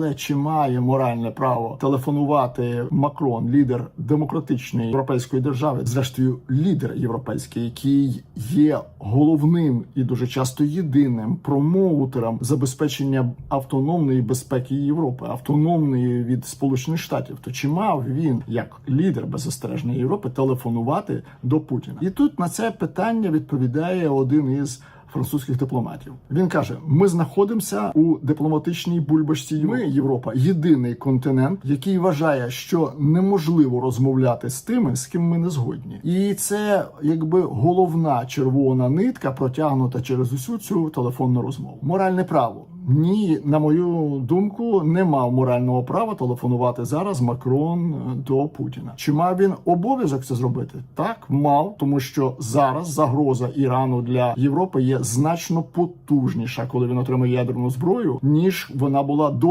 Але чи має моральне право телефонувати Макрон, лідер демократичної європейської держави, зрештою лідер європейський, який є головним і дуже часто єдиним промоутером забезпечення автономної безпеки Європи, автономної від Сполучених Штатів, то чи мав він як лідер беззастережної Європи телефонувати до Путіна? І тут на це питання відповідає один із французьких дипломатів. Він каже: ми знаходимося у дипломатичній бульбашці. Ми, Європа, єдиний континент, який вважає, що неможливо розмовляти з тими, з ким ми не згодні, і це якби головна червона нитка протягнута через усю цю телефонну розмову. Моральне право. Ні, на мою думку, не мав морального права телефонувати зараз Макрон е, до Путіна. Чи мав він обов'язок це зробити? Так, мав, тому що зараз загроза Ірану для Європи є значно потужніша, коли він отримає ядерну зброю, ніж вона була до